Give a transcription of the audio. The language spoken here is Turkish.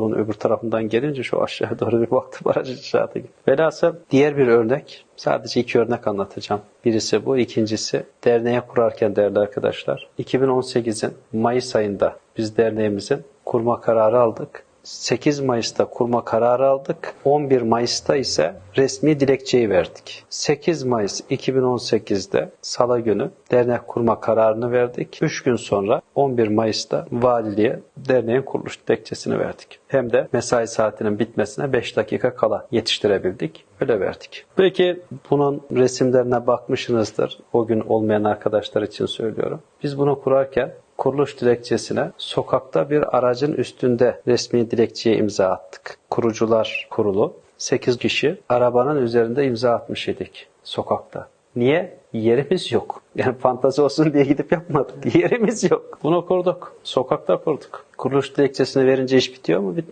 Bunun öbür tarafından gelince şu aşağıya doğru bir baktım aracın inşaatı gibi. Velhasıl diğer bir örnek, sadece iki örnek anlatacağım. Birisi bu, ikincisi derneğe kurarken değerli arkadaşlar. 2018'in Mayıs ayında biz derneğimizin kurma kararı aldık. 8 Mayıs'ta kurma kararı aldık. 11 Mayıs'ta ise resmi dilekçeyi verdik. 8 Mayıs 2018'de Salı günü dernek kurma kararını verdik. 3 gün sonra 11 Mayıs'ta valiliğe derneğin kuruluş dilekçesini verdik. Hem de mesai saatinin bitmesine 5 dakika kala yetiştirebildik. Öyle verdik. Peki bunun resimlerine bakmışsınızdır. O gün olmayan arkadaşlar için söylüyorum. Biz bunu kurarken kuruluş dilekçesine sokakta bir aracın üstünde resmi dilekçeye imza attık. Kurucular kurulu 8 kişi arabanın üzerinde imza atmış idik sokakta. Niye? Yerimiz yok. Yani fantazi olsun diye gidip yapmadık. Yerimiz yok. Bunu kurduk. Sokakta kurduk. Kuruluş dilekçesini verince iş bitiyor mu? Bitmiyor.